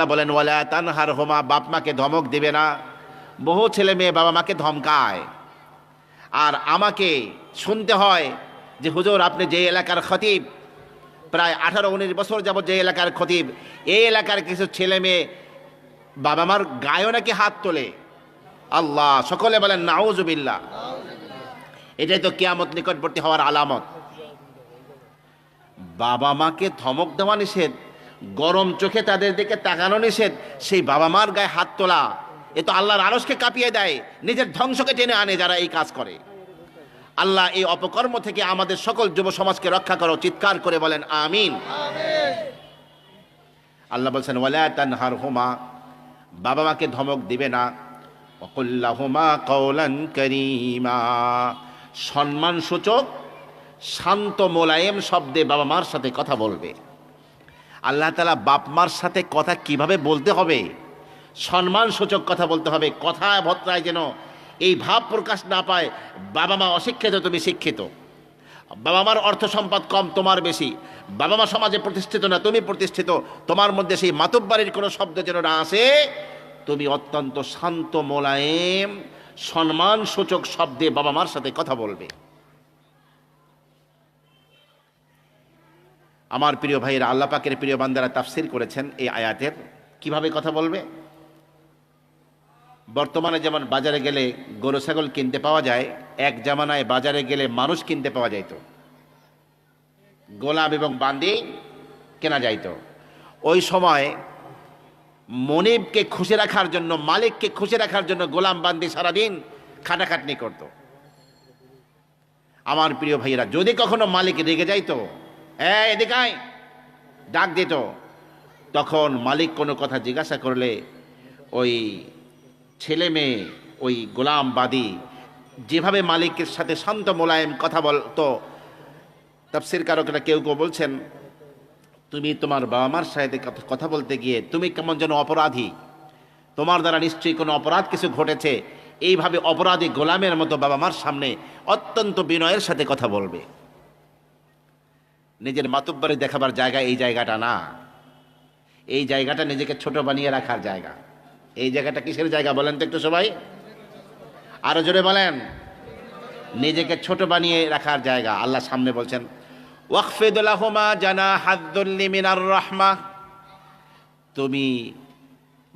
আল্লাহ বলেন, ওয়ালা তানহার হোমা বাপ মাকে ধমক দেবে না। বহু ছেলে মেয়ে বাবা মাকে ধমকায়। আর আমাকে শুনতে হয় যে, হুজুর, আপনি যে এলাকার খতিব, প্রায় আঠারো উনিশ বছর যাবত যে এলাকার খতিব, এই এলাকার কিছু ছেলে মেয়ে বাবা মার গায়েও নাকি হাত তোলে? আল্লাহ, সকলে বলেন নাউজুবিল্লাহ এটাই তো কিয়ামত নিকটবর্তী হওয়ার আলামত। বাবা মাকে ধমক দেওয়া নিষেধ। গরম চোখে তাদের দিকে তাকানো নিষেধ। সেই বাবা মার গায়ে হাত তোলা, এ তো আল্লাহর আরসকে কাঁপিয়ে দেয়, নিজের ধ্বংসকে টেনে আনে যারা এই কাজ করে। আল্লাহ এই অপকর্ম থেকে আমাদের সকল যুব সমাজকে রক্ষা করো, চিৎকার করে বলেন, আমিন। আল্লাহ বলছেন, ওয়ালা তানহার হোমা বাবা মাকে ধমক দিবে না। অকুল্লাহুমা কৌলান করিমা। সম্মান সূচক শান্ত মোলায়েম শব্দে বাবা মার সাথে কথা বলবে। আল্লাহ তালা বাপ মার সাথে কথা কীভাবে বলতে হবে? সম্মান সূচক কথা বলতে হবে। কথা ভত্রায় যেন এই ভাব প্রকাশ না পায়, বাবা মা অশিক্ষিত, তুমি শিক্ষিত। বাবা মার অর্থ সম্পদ কম, তোমার বেশি। বাবা মা সমাজে প্রতিষ্ঠিত না, তুমি প্রতিষ্ঠিত। তোমার মধ্যে সেই মাতব্বাড়ির কোনো শব্দ যেন না আসে, তুমি অত্যন্ত শান্ত মোলায়েম সম্মান সূচক শব্দে বাবা মার সাথে কথা বলবে। আমার প্রিয় ভাইয়েরা, আল্লাহ পাকের প্রিয় বান্দারা তাফসির করেছেন এই আয়াতের। কীভাবে কথা বলবে? বর্তমানে যেমন বাজারে গেলে গরু, ছাগল কিনতে পাওয়া যায়, এক জামানায় বাজারে গেলে মানুষ কিনতে পাওয়া যাইত। গোলাপ এবং বান্দি কেনা যাইতো। ওই সময় মনিবকে খুশি রাখার জন্য, মালিককে খুশি রাখার জন্য গোলাম বান্দি সারাদিন খাটাখাটনি করত। আমার প্রিয় ভাইয়েরা, যদি কখনো মালিক রেগে যাইতো হ্যাঁ এদিকে আয়, ডাক দিত তখন মালিক কোনো কথা জিজ্ঞাসা করলে ওই ছেলে মেয়ে ওই গোলামবাদী যেভাবে মালিকের সাথে শান্ত মোলায়েম কথা বলতো তাফসির কারকরা কেউ কেউ বলছেন তুমি তোমার বাবা মার সাথে কথা বলতে গিয়ে তুমি কেমন যেন অপরাধী। তোমার দ্বারা নিশ্চয়ই কোনো অপরাধ কিছু ঘটেছে। এইভাবে অপরাধী গোলামের মতো বাবা মার সামনে অত্যন্ত বিনয়ের সাথে কথা বলবে। নিজের মাতুব্বারে দেখাবার জায়গা এই জায়গাটা না। এই জায়গাটা নিজেকে ছোট বানিয়ে রাখার জায়গা। এই জায়গাটা কিসের জায়গা বলেন তো একটু সবাই? আরও জোরে বলেন। নিজেকে ছোট বানিয়ে রাখার জায়গা, আল্লাহ সামনে বলছেন ওয়াকফিদুল্লাহমা জানা রহমা। তুমি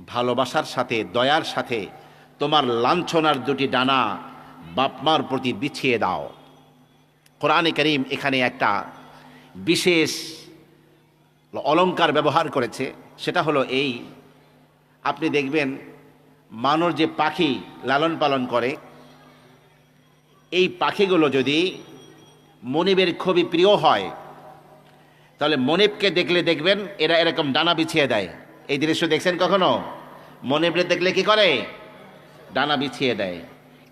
ভালোবাসার সাথে, দয়ার সাথে তোমার লাঞ্ছনার দুটি ডানা বাপমার প্রতি বিছিয়ে দাও। কোরআনে করিম এখানে একটা বিশেষ অলঙ্কার ব্যবহার করেছে, সেটা হলো এই। আপনি দেখবেন মানুষ যে পাখি লালন পালন করে, এই পাখিগুলো যদি মনিবের খুবই প্রিয় হয়, তাহলে মনিবকে দেখলে দেখবেন এরা এরকম ডানা বিছিয়ে দেয়। এই দৃশ্য দেখছেন কখনো? মনিবরে দেখলে কি করে? ডানা বিছিয়ে দেয়।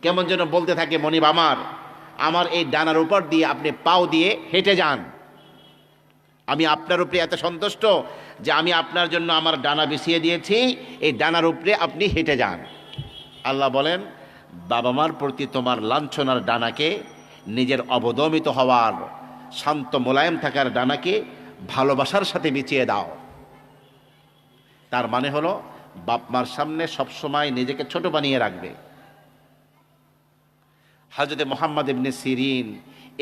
কেমন যেন বলতে থাকে, মনিব আমার আমার এই ডানার উপর দিয়ে আপনি পাও দিয়ে হেঁটে যান। আমি আপনার উপরে এত সন্তুষ্ট যে আমি আপনার জন্য আমার ডানা বিছিয়ে দিয়েছি, এই ডানার উপরে আপনি হেঁটে যান। আল্লাহ বলেন, বাবা মার প্রতি তোমার লাঞ্ছনার ডানাকে, নিজের অবদমিত হওয়ার শান্ত মোলায়েম থাকার ডানাকে ভালোবাসার সাথে বিছিয়ে দাও। তার মানে হলো, বাপ মার সামনে সবসময় নিজেকে ছোট বানিয়ে রাখবে। হাজরতে মোহাম্মদ ইবনে সিরিন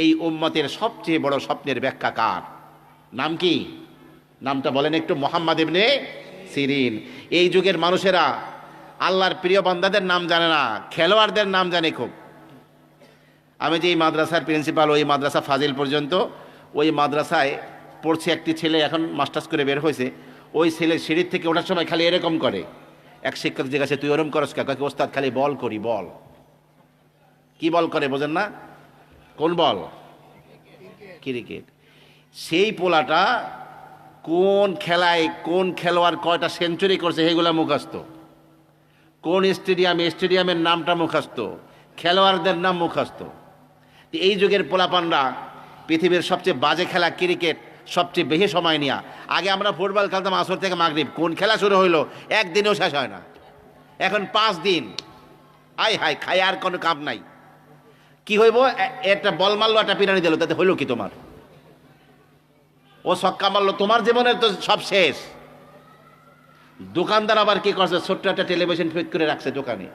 এই উম্মতের সবচেয়ে বড় স্বপ্নের ব্যাখ্যাকার নাম কি? নামটা বলেন একটু, মোহাম্মদ ইবনে সিরিন। এই যুগের মানুষেরা আল্লাহর প্রিয় বান্দাদের নাম জানে না, খেলোয়াড়দের নাম জানে খুব। আমি যে এই মাদ্রাসার প্রিন্সিপাল, ওই মাদ্রাসা ফাজিল পর্যন্ত, ওই মাদ্রাসায় পড়ছে একটি ছেলে, এখন মাস্টার্স করে বের হয়েছে। ওই ছেলে সিঁড়ির থেকে ওঠার সময় খালি এরকম করে। এক শিক্ষক জিজ্ঞাসা, তুই ওরম করস কাকা ওস্তাদ, খালি বল করি, বল। কি বল করে, বোঝেন না? কোন বল? ক্রিকেট। সেই পোলাটা কোন খেলায় কোন খেলোয়াড় কয়টা সেঞ্চুরি করছে সেগুলো মুখস্থ। কোন স্টেডিয়ামে, স্টেডিয়ামের নামটা মুখস্থ। খেলোয়াড়দের নাম মুখস্থ। এই যুগের পোলাপানরা পৃথিবীর সবচেয়ে বাজে খেলা ক্রিকেট সবচেয়ে বেশি সময় নেওয়া আগে আমরা ফুটবল খেলতাম আসর থেকে মাগরিব। কোন খেলা শুরু হইল, একদিনেও শেষ হয় না। এখন পাঁচ দিন। আয় হায় খাই আর কোনো কাম নাই। কি হইব? একটা বল মারলো, একটা পিরানি দিল। তাতে হইল কি তোমার? ও ছক্কা মারলো তোমার জীবনের তো সব শেষ। দোকানদার আবার কি করছে? ছোট্ট একটা টেলিভিশন ফিট করে রাখছে দোকানে।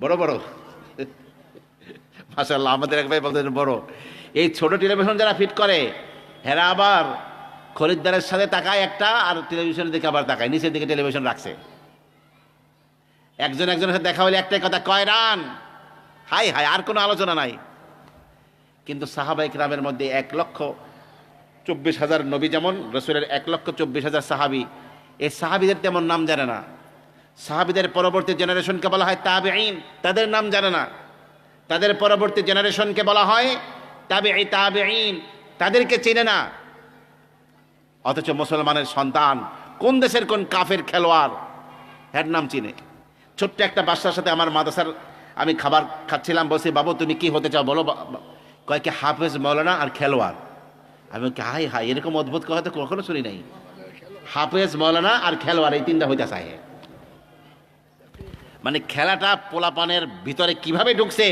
বড় বড়। মাসাল্লাহ আমাদের এক ভাই বলতেন বড়। এই ছোট টেলিভিশন যারা ফিট করে হেরা আবার খরিদ্দারের সাথে তাকায় একটা, আর টেলিভিশনের দিকে আবার তাকায়, নিচের দিকে টেলিভিশন রাখছে। একজন একজনের সাথে দেখা হলে একটাই কথা, কয়, রান! হাই হাই আর কোনো আলোচনা নাই। কিন্তু সাহাবাইক রামের মধ্যে এক লক্ষ চব্বিশ হাজার নবী যেমন, রসুলের এক লক্ষ চব্বিশ হাজার সাহাবি। এই সাহাবিদের তেমন নাম জানে না। সাহাবিদের পরবর্তী জেনারেশনকে বলা হয় তাবে আইন তাদের নাম জানে না। তাদের পরবর্তী জেনারেশনকে বলা হয় তাবে এই তাবে আইন তাদেরকে চেনে না। অথচ মুসলমানের সন্তান কোন দেশের কোন কাফের খেলোয়াড় হ্যার নাম চিনে। ছোট্ট একটা বাচ্চার সাথে আমার মাদ্রাসার আমি খাবার খাচ্ছিলাম, বলছি, বাবু, তুমি কি হতে চাও? বলো, বা- বা- কয় কি হাফেজ মৌলানা আর খেলোয়াড়? আমি হাই হাই এরকম অদ্ভুত কথা তো কখনো শুনি নাই। হাফেজ মৌলানা আর খেলোয়াড়, এই তিনটা হইতে চায়। মানে খেলাটা পোলাপানের ভিতরে কীভাবে ঢুকছে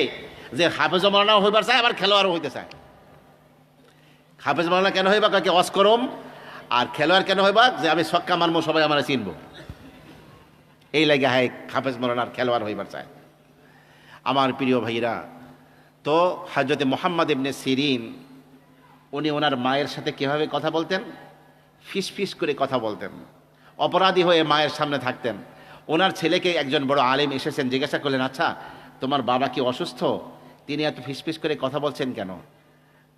যে হাফেজ মৌলানাও হইবার চায়, আবার খেলোয়াড়ও হইতে চায়। হাফেজ মৌলানা কেন হইবা? কয় কি, অস্করম। আর খেলোয়াড় কেন হইবা? যে আমি ছক্কা মারবো সবাই আমার চিনবো। এই লাগে হাই হাফেজ মৌলানার খেলোয়াড় হইবার চায়। আমার প্রিয় ভাইরা তো হজরতে মোহাম্মদ ইবনে সিরিন উনি ওনার মায়ের সাথে কীভাবে কথা বলতেন? ফিস ফিস করে কথা বলতেন। অপরাধী হয়ে মায়ের সামনে থাকতেন। ওনার ছেলেকে একজন বড় আলেম এসেছেন, জিজ্ঞাসা করলেন আচ্ছা তোমার বাবা কি অসুস্থ? তিনি এত ফিস করে কথা বলছেন কেন?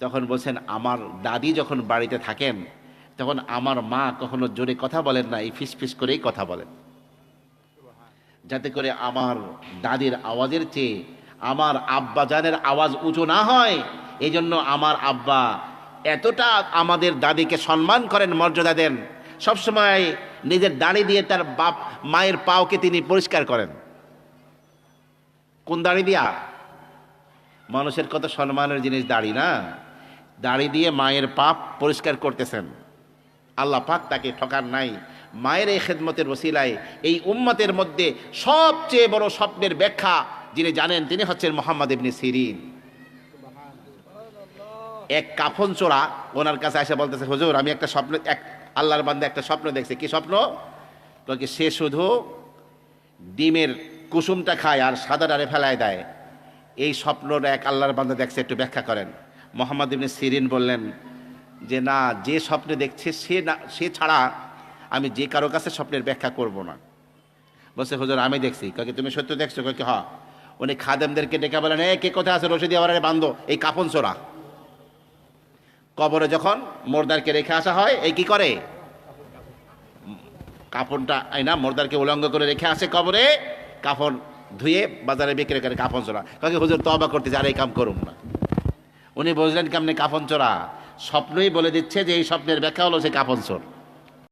তখন বলছেন, আমার দাদি যখন বাড়িতে থাকেন, তখন আমার মা কখনো জোরে কথা বলেন না, এই ফিস ফিস করেই কথা বলেন। যাতে করে আমার দাদির আওয়াজের চেয়ে আমার আব্বা জানের আওয়াজ উঁচু না হয় এই জন্য আমার আব্বা এতটা আমাদের দাদিকে সম্মান করেন মর্যাদা দেন, সবসময় নিজের দাড়ি দিয়ে তার বাপ, মায়ের পাওকে তিনি পরিষ্কার করেন। কোন দাড়ি দিয়া? মানুষের কত সম্মানের জিনিস দাড়ি না? দাড়ি দিয়ে মায়ের পাপ পরিষ্কার করতেছেন। আল্লাহ পাক তাকে ঠকার নাই। মায়ের এই খেদমতের ওসিলায়, এই উম্মতের মধ্যে সবচেয়ে বড় স্বপ্নের ব্যাখ্যা যিনি জানেন, তিনি হচ্ছেন মোহাম্মদ ইবনে সিরিন। এক কাফন চোরা ওনার কাছে এসে বলতেছে, হুজুর, আমি একটা স্বপ্ন, এক আল্লাহর বান্দে একটা স্বপ্ন দেখছি। কি স্বপ্ন? কি সে শুধু ডিমের কুসুমটা খায় আর সাদা ডারে ফেলায় দেয়? এই স্বপ্নটা এক আল্লাহর বান্দা দেখছে, একটু ব্যাখ্যা করেন। মোহাম্মদ ইবনে সিরিন বললেন যে, না, যে স্বপ্নে দেখছে, সে না, সে ছাড়া আমি যে কারও কাছে স্বপ্নের ব্যাখ্যা করব না। বলছে, হুজুর, আমি দেখছি। কাকে তুমি সত্য দেখছ? কাকে হ উনি খাদেমদেরকে ডেকে বলেন, এ, কে কোথায় আছে? রশিদি আবার বান্ধো, এই কাপন চোরা। কবরে যখন মোর্দারকে রেখে আসা হয়, এই কি করে? কাপড়টা এই না, মোরদারকে উলঙ্গ করে রেখে আসে কবরে কাপড় ধুয়ে বাজারে বিক্রি করে কাফন চোরা। কাকে হুজুর তবা করতে আর এই কাম করুন না। উনি বুঝলেন কেমনি কাফন চোরা। স্বপ্নই বলে দিচ্ছে যে এই স্বপ্নের ব্যাখ্যা হলো সে কাফন চোর।